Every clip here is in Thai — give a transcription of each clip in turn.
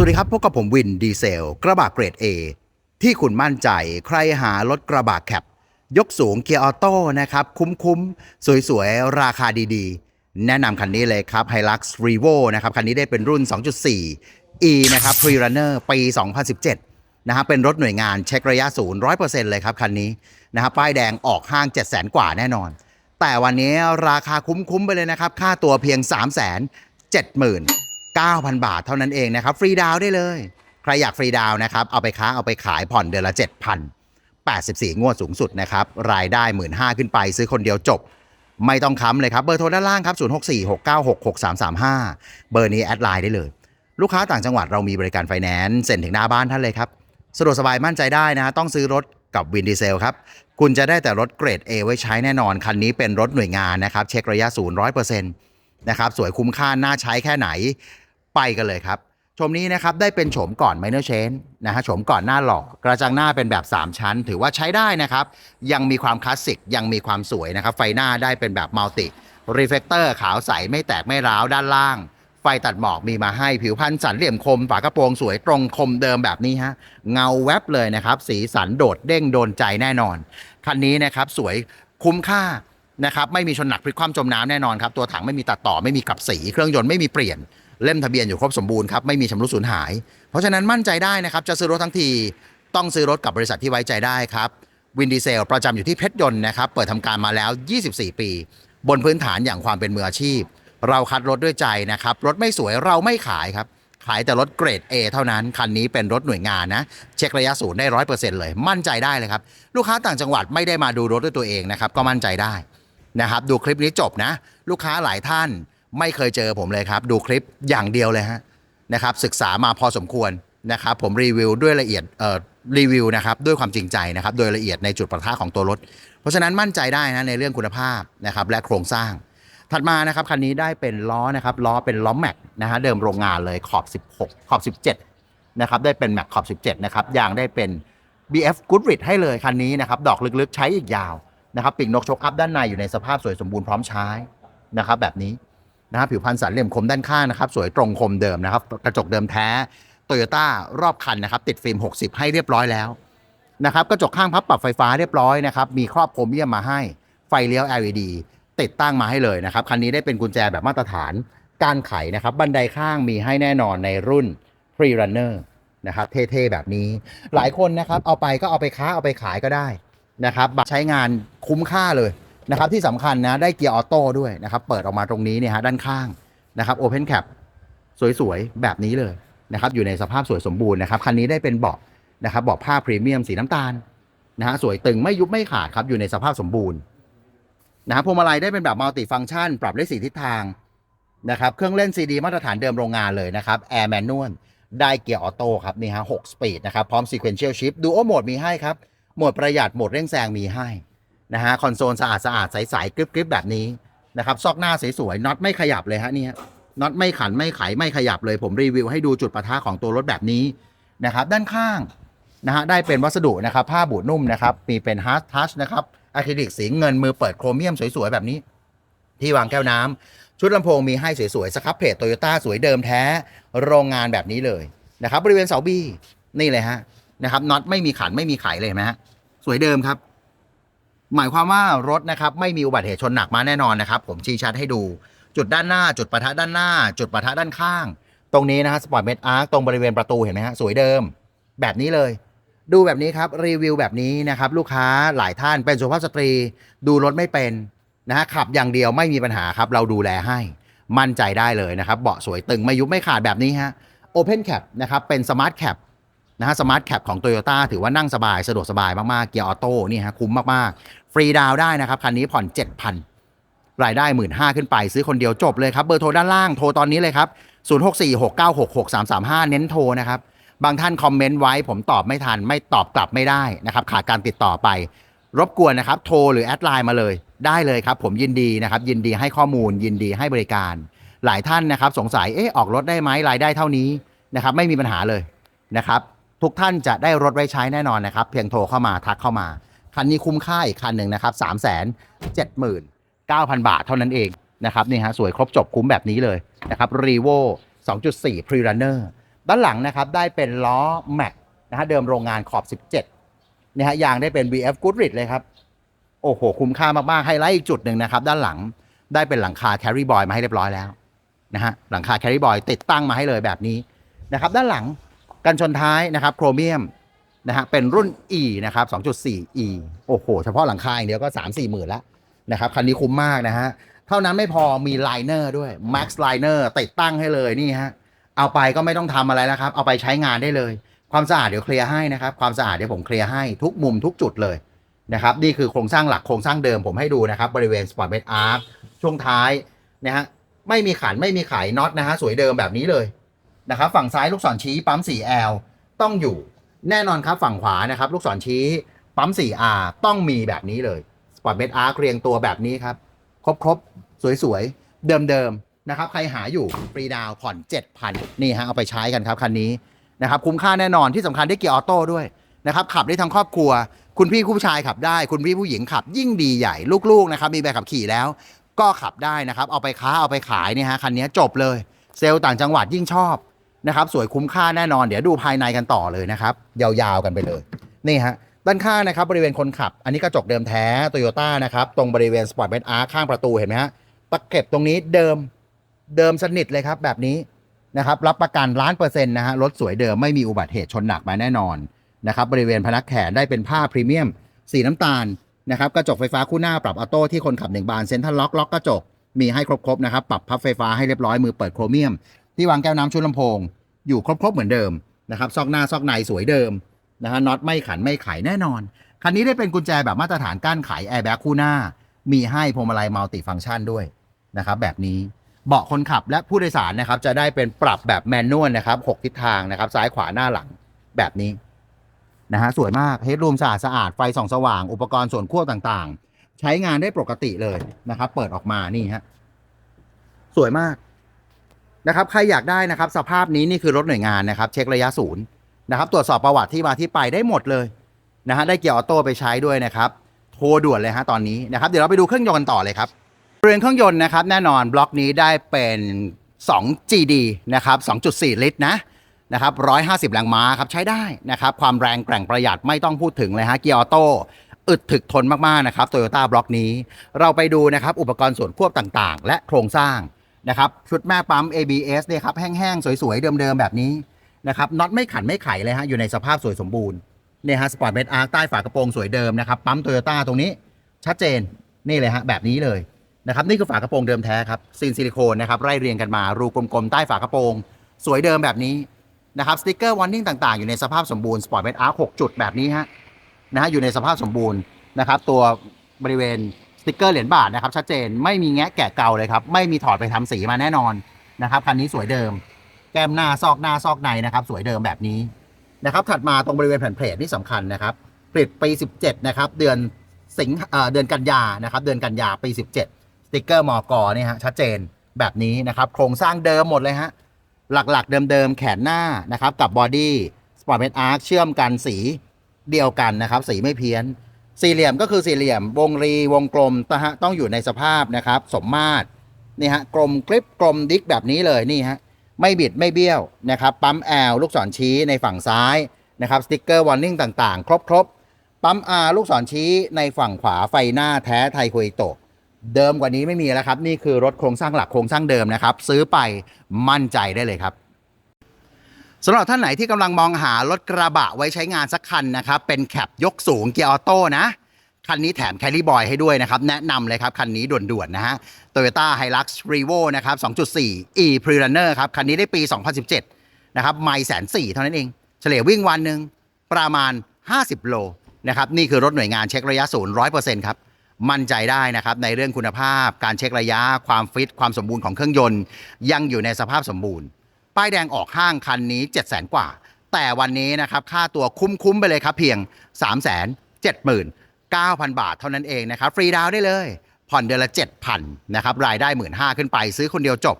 สวัสดีครับพบกับผมวินดีเซล กระบะเกรด A ที่คุณมั่นใจใครหารถกระบะแคปยกสูงเกียร์ออโต้นะครับ คุ้มๆ สวยๆ ราคาดีๆ แนะนำคันนี้เลยครับ Hilux Revo นะครับ คันนี้ได้เป็นรุ่น 2.4 E นะครับ Pre Runner ปี 2017 นะครับเป็นรถหน่วยงานเช็คระยะศูนย์100%เลยครับ คันนี้นะครับป้ายแดงออกห้าง 7 0 0 0 0 กว่าแน่นอน แต่วันนี้ราคาคุ้มๆ ไปเลยนะครับ ค่าตัวเพียง 3 7 0 0 0 9,000 บาทเท่านั้นเองนะครับ ฟรีดาวได้เลย ใครอยากฟรีดาวนะครับ เอาไปค้าเอาไปขายผ่อนเดือนละ 7,000 84 งวดสูงสุดนะครับ รายได้ 15,000ขึ้นไปซื้อคนเดียวจบ ไม่ต้องค้ำเลยครับ เบอร์โทรด้านล่างครับ 0646966335 เบอร์นี้แอดไลน์ได้เลย ลูกค้าต่างจังหวัดเรามีบริการไฟแนนซ์เซ็นถึงหน้าบ้านท่านเลยครับสะดวกสบายมั่นใจได้นะต้องซื้อรถกับวินดีเซลครับ คุณจะได้แต่รถเกรด A ไว้ใช้แน่นอน คันนี้เป็นรถหน่วยงานนะครับ เช็คระยะศูนย์ร้อยเปอร์เซ็นต์ นะครับสวยคุ้มค่าน่าใช้แค่ไหนไปกันเลยครับ ชมนี้นะครับได้เป็นโฉมก่อนไมเนอร์เชนนะฮะโฉมก่อนหน้าหลอกระจังหน้าเป็นแบบ 3 ชั้น ถือว่าใช้ได้นะครับ ยังมีความคลาสสิกยังมีความสวยนะครับ ไฟหน้าได้เป็นแบบมัลติรีเฟกเตอร์ขาวใสไม่แตกไม่ร้าวด้านล่าง ไฟตัดหมอกมีมาให้ผิวพันธ์สันเหลี่ยมคม ฝากระโปรงสวยตรงคมเดิมแบบนี้ฮะเงาแวบเลยนะครับ สีสันโดดเด้งโดนใจแน่นอน คันนี้นะครับสวยคุ้มค่า นะครับไม่มีชนหนักพลิกคว่ำจมน้ำแน่นอนครับตัวถังไม่มีตัดต่อไม่มีกลับสี เครื่องยนต์ไม่มีเปลี่ยนเล่มทะเบียนอยู่ครบสมบูรณ์ครับไม่มีชำรุดสูญหาย เพราะฉะนั้นมั่นใจได้นะครับจะซื้อรถทั้งทีต้องซื้อรถกับบริษัทที่ไว้ใจได้ครับวินดีเซลประจำอยู่ที่เพชรยนต์นะครับเปิดทำการมาแล้ว 24 ปี บนพื้นฐานอย่างความเป็นมืออาชีพ เราคัดรถด้วยใจนะครับรถไม่สวยเราไม่ขายครับขายแต่รถเกรด A เท่านั้น คันนี้เป็นรถหน่วยงานนะ เช็คระยะศูนย์ได้ร้อยเปอร์เซ็นต์เลย มั่นใจได้เลยครับ ลูกค้าต่างจังหวัดไม่ได้มาดูรถด้วยตัวเองนะครับ ก็มั่นใจได้ นะครับ ดูคลิปนี้จบนะ ลูกค้าหลายท่านไม่เคยเจอผมเลยครับ ดูคลิปอย่างเดียวเลยฮะนะครับ ศึกษามาพอสมควรนะครับ ผมรีวิวด้วยละเอียดเอ่อรีวิวนะครับด้วยความจริงใจนะครับ โดยละเอียดในจุดประทะของตัวรถ เพราะฉะนั้นมั่นใจได้นะในเรื่องคุณภาพนะครับและโครงสร้าง ถัดมานะครับคันนี้ได้เป็นล้อนะครับล้อเป็นล้อแม็กนะฮะเดิมโรงงานเลยขอบ 16 ขอบ 17นะครับได้เป็นแม็กขอบ 17 นะครับยางได้เป็น BF Goodrich ให้เลยคันนี้นะครับดอกลึกๆใช้อีกยาว นะครับปีกนกชกอัพด้านในอยู่ในสภาพสวยสมบูรณ์พร้อมใช้นะครับแบบนี้นะครับผิวพันธ์สันเหลี่ยมคมด้านข้างนะครับ สวยตรงคมเดิมนะครับ กระจกเดิมแท้โตโยต้ารอบคันนะครับ ติดฟิล์ม 60 ให้เรียบร้อยแล้วนะครับกระจกข้างพับปรับไฟฟ้าเรียบร้อยนะครับ มีครอบโครเมียมมาให้ไฟเลี้ยว LED ติดตั้งมาให้เลยนะครับ คันนี้ได้เป็นกุญแจแบบมาตรฐานการไขนะครับ บันไดข้างมีให้แน่นอนในรุ่น Pre Runner นะครับ เท่ ๆ แบบนี้ หลายคนนะครับ เอาไปก็เอาไปค้าเอาไปขายก็ได้ นะครับใช้งานคุ้มค่าเลยนะครับที่สำคัญนะได้เกียร์ออโต้ด้วยนะครับเปิดออกมาตรงนี้เนี่ยฮะด้านข้างนะครับ Open Cap สวยๆ แบบนี้เลยนะครับอยู่ในสภาพสวยสมบูรณ์นะครับคันนี้ได้เป็นเบาะนะครับเบาะผ้าพรีเมียมสีน้ำตาลนะฮะสวยตึงไม่ยุบไม่ขาดครับอยู่ในสภาพสมบูรณ์นะครับพวงมาลัยได้เป็นแบบมัลติฟัง c t ชัน ปรับได้สี่ทิศทางนะครับเครื่องเล่น CD มาตรฐานเดิมโรงงานเลยนะครับแอร์แมนนวลได้เกียร์ออโต้ครับนี่ฮะหกสปีดนะครับพร้อม Sequential Shift ดูโอโหมดมีให้ครับ โหมดประหยัดโหมดเร่งแซงมีให้นะฮะคอนโซลสะอาดสะอาดใสๆกริบๆแบบนี้นะครับซอกหน้าสวยๆน็อตไม่ขยับเลยฮะเนี่ยน็อตไม่ขันไม่ไขไม่ขยับเลย ผมรีวิวให้ดูจุดปะทะของตัวรถแบบนี้นะครับด้านข้างนะฮะได้เป็นวัสดุนะครับผ้าบูดนุ่มนะครับมีเป็นฮาร์ดทัชนะครับอะคริลิกสีเงินมือเปิดโครเมียมสวยๆแบบนี้ ที่วางแก้วน้ำชุดลำโพงมีให้สวยๆสครับเพจโตโยต้าสวยเดิมแท้โรงงานแบบนี้เลยนะครับบริเวณเสาบีนี่เลยฮะ นะครับน็อตไม่มีขันไม่มีไขเลยเห็นไหมฮะสวยเดิมครับ หมายความว่ารถนะครับไม่มีอุบัติเหตุชนหนักมาแน่นอนนะครับ ผมชี้ชัดให้ดู จุดด้านหน้า จุดปะทะด้านหน้า จุดปะทะด้านข้าง ตรงนี้นะฮะสปอร์ตเมดอาร์ตรงบริเวณประตูเห็นไหมฮะสวยเดิม แบบนี้เลย ดูแบบนี้ครับรีวิวแบบนี้นะครับลูกค้าหลายท่านเป็นสุภาพสตรี ดูรถไม่เป็นนะฮะขับอย่างเดียวไม่มีปัญหาครับ เราดูแลให้มั่นใจได้เลยนะครับ เบาะสวยตึงไม่ยุบไม่ขาดแบบนี้ฮะ Open Cap นะครับ เป็นสมาร์ทแคป นะฮะสมาร์ทแคปของ Toyota ถือว่านั่งสบายสะดวกสบายมากๆ เกียร์ออโต้นี่ฮะคุ้มมากๆ ฟรีดาวได้นะครับคันนี้ผ่อน 7,000 รายได้ 1 5ื่นขึ้นไปซื้อคนเดียวจบเลยครับ เบอร์โทรด้านล่างโทรตอนนี้เลยครับ 0646966335 เน้นโทรนะครับ บางท่านคอมเมนต์ไว้ผมตอบไม่ทัน ไม่ตอบกลับไม่ได้นะครับขาดการติดต่อไป รบกวนนะครับโทรหรือแอดไลน์มาเลยได้เลยครับ ผมยินดีนะครับยินดีให้ข้อมูล ยินดีให้บริการ หลายท่านนะครับ สงสัยเอ๊ะออกรถได้ไหมรายได้เท่านี้นะครับไม่มีปัญหาเลยนะครับ ทุกท่านจะได้รถไว้ใช้แน่นอนนะครับ เพียงโทรเข้ามาทักเข้ามา คันนี้คุ้มค่าอีกคันหนึ่งนะครับ 3 7 9 0 0 0 บาทเท่านั้นเองนะครับนี่ฮะสวยครบจบคุ้มแบบนี้เลยนะครับ r e v o 2.4 Pre Runner ด้านหลังนะครับได้เป็นล้อแม็กนะฮะเดิมโรงงานขอบ 17นะฮะยางได้เป็น BF Goodrich เลยครับ โอ้โห คุ้มค่ามากๆไฮไลท์อีกจุดหนึ่งนะครับ ด้านหลังได้เป็นหลังคา Carry Boy มาให้เรียบร้อยแล้วนะฮะหลังคา Carry Boy ติดตั้งมาให้เลยแบบนี้นะครับ ด้านหลัง กันชนท้ายนะครับโครเมียมนะฮะเป็นรุ่น E นะครับ 2.4 E โอ้โห เฉพาะหลังคาอย่างเดียวก็ 3-4 หมื่นแล้วนะครับคันนี้คุ้มมากนะฮะเท่านั้นไม่พอมีไลเนอร์ด้วย Max Liner ติดตั้งให้เลยนี่ฮะเอาไปก็ไม่ต้องทำอะไรแล้วครับ เอาไปใช้งานได้เลย ความสะอาดเดี๋ยวเคลียร์ให้นะครับ ความสะอาดเดี๋ยวผมเคลียร์ให้ทุกมุมทุกจุดเลยนะครับนี่คือโครงสร้างหลักโครงสร้างเดิมผมให้ดูนะครับ บริเวณ Sport Bed Arc ช่วงท้ายนะฮะไม่มีขันไม่มีไขน็อตนะฮะสวยเดิมแบบนี้เลย นะครับฝั่งซ้ายลูกศรชี้ปั๊ม 4L ต้องอยู่แน่นอนครับฝั่งขวานะครับลูกศรชี้ปั๊ม 4R ต้องมีแบบนี้เลย Sport Bed Arc เรียงตัวแบบนี้ครับ ครบๆ สวยๆ เดิมๆนะครับใครหาอยู่ฟรีดาวผ่อน 7,000 นี่ฮะเอาไปใช้กันครับคันนี้นะครับคุ้มค่าแน่นอนที่สำคัญได้เกียร์ออโต้ด้วยนะครับขับได้ทั้งครอบครัว คุณพี่ผู้ชายขับได้ คุณพี่ผู้หญิงขับยิ่งดีใหญ่ลูกๆนะครับมีใบขับขี่แล้ว ก็ขับได้นะครับเอาไปค้าเอาไปขายเนี่ยฮะคันนี้จบเลย เซลล์ต่างจังหวัดยิ่งชอบ นะครับสวยคุ้มค่าแน่นอน เดี๋ยวดูภายในกันต่อเลยนะครับ ยาวๆกันไปเลย นี่ฮะด้านข้างนะครับบริเวณคนขับ อันนี้กระจกเดิมแท้โตโยต้านะครับ ตรงบริเวณสปอร์ตเบนอาร์ข้างประตูเห็นไหมฮะตะเข็บตรงนี้เดิมเดิมสนิทเลยครับแบบนี้นะครับรับประกันล้านเปอร์เซ็นต์นะฮะรถสวยเดิมไม่มีอุบัติเหตุชนหนักมาแน่นอนนะครับบริเวณพนักแขนได้เป็นผ้าพรีเมียม สีน้ำตาลนะครับกระจกไฟฟ้าคู่หน้าปรับออโต้ที่คนขับหนึ่งบานเซ็นทรัลล็อกล็อกกระจกมีให้ครบๆนะครับปรับพับไฟฟ้าให้เรียบร้อยมือเปิดโครเมียม ที่วางแก้วน้ำชุดลำโพง อยู่ครบๆเหมือนเดิมนะครับซอกหน้าซอกในสวยเดิมนะฮะน็อตไม่ขันไม่ไขแน่นอน คันนี้ได้เป็นกุญแจแบบมาตรฐานก้านไขแอร์แบ็กคู่หน้า มีให้พวงมาลัยมัลติฟังก์ชันด้วยนะครับแบบนี้เบาะคนขับและผู้โดยสารนะครับจะได้เป็นปรับแบบแมนนวลนะครับหกทิศทางนะครับซ้ายขวาหน้าหลังแบบนี้นะฮะสวยมากเฮดรูมสะอาดสะอาดไฟส่องสว่าง อุปกรณ์ส่วนควบต่างๆ ใช้งานได้ปกติเลยนะครับ เปิดออกมานี่ฮะสวยมาก นะครับใครอยากได้นะครับสภาพนี้นี่คือรถหน่วยงานนะครับ เช็คระยะศูนย์นะครับตรวจสอบประวัติที่มาที่ไปได้หมดเลยนะฮะได้เกียร์ออโต้ไปใช้ด้วยนะครับโทรด่วนเลยฮะตอนนี้นะครับเดี๋ยวเราไปดูเครื่องยนต์กันต่อเลยครับบริเวณเครื่องยนต์นะครับแน่นอนบล็อกนี้ได้เป็น2 GD นะครับ2.4 ลิตรนะนะครับ150 แรงม้าครับใช้ได้นะครับความแรงแกร่งประหยัดไม่ต้องพูดถึงเลยฮะเกียร์ออโต้อึดถึกทนมากๆนะครับโตโยต้าบล็อกนี้ เราไปดูนะครับอุปกรณ์ส่วนควบต่างๆ และโครงสร้าง นะครับชุดแม่ปั๊ม ABS เนี่ยครับแห้งๆ สวยๆ เดิมๆ แบบนี้นะครับน็อตไม่ขันไม่ไขเลยฮะอยู่ในสภาพสวยสมบูรณ์เนี่ยฮะสปอร์ตเมทอาร์ใต้ฝากระโปรงสวยเดิมนะครับปั๊มโตโยต้าตรงนี้ชัดเจนนี่เลยฮะแบบนี้เลยนะครับนี่คือฝากระโปรงเดิมแท้ครับซีนซิลิโคนนะครับไล่เรียงกันมารูกลมๆใต้ฝากระโปรง สวยเดิมแบบนี้นะครับสติ๊กเกอร์วอร์นิ่งต่างๆ อยู่ในสภาพสมบูรณ์สปอร์ตเมทอาร์หกจุดแบบนี้ฮะนะฮะอยู่ในสภาพสมบูรณ์นะครับตัวบริเวณ ติกเกอร์เหรียญบาทนะครับชัดเจนไม่มีแงะแกะเก่าเลยครับไม่มีถอดไปทำสีมาแน่นอนนะครับคันนี้สวยเดิม แก้มหน้าซอกหน้าซอกในนะครับ สวยเดิมแบบนี้นะครับ ถัดมาตรงบริเวณแผ่นเพลทนี่สำคัญนะครับผลิตปี 17 นะครับ เดือนสิงเอ่อเดือนกันยานะครับ เดือนกันยาปี 17 สติกเกอร์มอกเนี่ยฮะชัดเจนแบบนี้นะครับ โครงสร้างเดิมหมดเลยฮะหลักๆ เดิมๆ แขนหน้านะครับ กับบอดี้สปอร์ตเมทอาร์เชื่อมกันสีเดียวกันนะครับ สีไม่เพี้ยน สี่เหลี่ยมก็คือสี่เหลี่ยม วงรีวงกลมนะฮะต้องอยู่ในสภาพนะครับ สมมาตรนี่ฮะกลมกริบกลมดิกแบบนี้เลยนี่ฮะไม่บิดไม่เบี้ยวนะครับ ปั๊มแอลลูกศรชี้ในฝั่งซ้ายนะครับสติ๊กเกอร์วอร์นิ่งต่างๆ ครบครบปั๊ม R ลูกศรชี้ในฝั่งขวาไฟหน้าแท้ไทยคุยโตะเดิมกว่านี้ไม่มีแล้วครับ นี่คือรถโครงสร้างหลักโครงสร้างเดิมนะครับ ซื้อไปมั่นใจได้เลยครับ สำหรับท่านไหนที่กำลังมองหารถกระบะไว้ใช้งานสักคันนะครับ เป็นแคปยกสูงเกียร์ออโต้นะ คันนี้แถมแคลิบอยให้ด้วยนะครับ แนะนำเลยครับ คันนี้ด่วนๆนะฮะ Toyota Hilux Revo นะครับ 2.4 e p r e Runner ครับ คันนี้ได้ปี 2017 นะครับ ไม่แสนสี่เท่านั้นเอง เฉลี่ยวิ่งวันหนึ่งประมาณ 50 โลนะครับ นี่คือรถหน่วยงานเช็คระยะศูนย์100%ครับมั่นใจได้นะครับในเรื่องคุณภาพ การเช็คระยะ ความฟิต ความสมบูรณ์ของเครื่องยนต์ ยังอยู่ในสภาพสมบูรณ์ ป้ายแดงออกห้างคันนี้ 7 0 0 0 0 0 กว่า แต่วันนี้นะครับค่าตัวคุ้มๆไปเลยครับเพียง 3 7 9 0 0 0 บาทเท่านั้นเองนะครับฟรีดาวน์ได้เลย ผ่อนเดือนละ 7,000นะครับรายได้ 1 5ื่นขึ้นไปซื้อคนเดียวจบ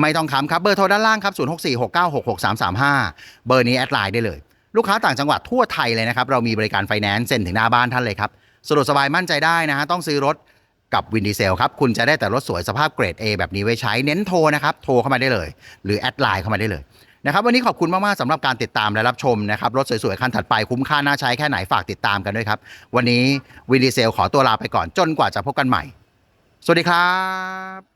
ไม่ต้องคำครับเบอร์โทรด้านล่างครับ0646966335 เบอร์นี้แอดไลน์ได้เลย ลูกค้าต่างจังหวัดทั่วไทยเลยนะครับเรามีบริการไฟแนนซ์เซ็นถึงหน้าบ้านท่านเลยครับสะดวกสบายมั่นใจได้นะฮะต้องซื้อรถ กับวินดีเซลครับ คุณจะได้แต่รถสวยสภาพเกรด A แบบนี้ไว้ใช้เน้นโทรนะครับ โทรเข้ามาได้เลย หรือแอดไลน์เข้ามาได้เลยนะครับวันนี้ขอบคุณมาก ๆสำหรับการติดตามและรับชมนะครับ รถสวย ๆ คันถัดไปคุ้มค่าน่าใช้แค่ไหนฝากติดตามกันด้วยครับ วันนี้วินดีเซลขอตัวลาไปก่อนจนกว่าจะพบกันใหม่ สวัสดีครับ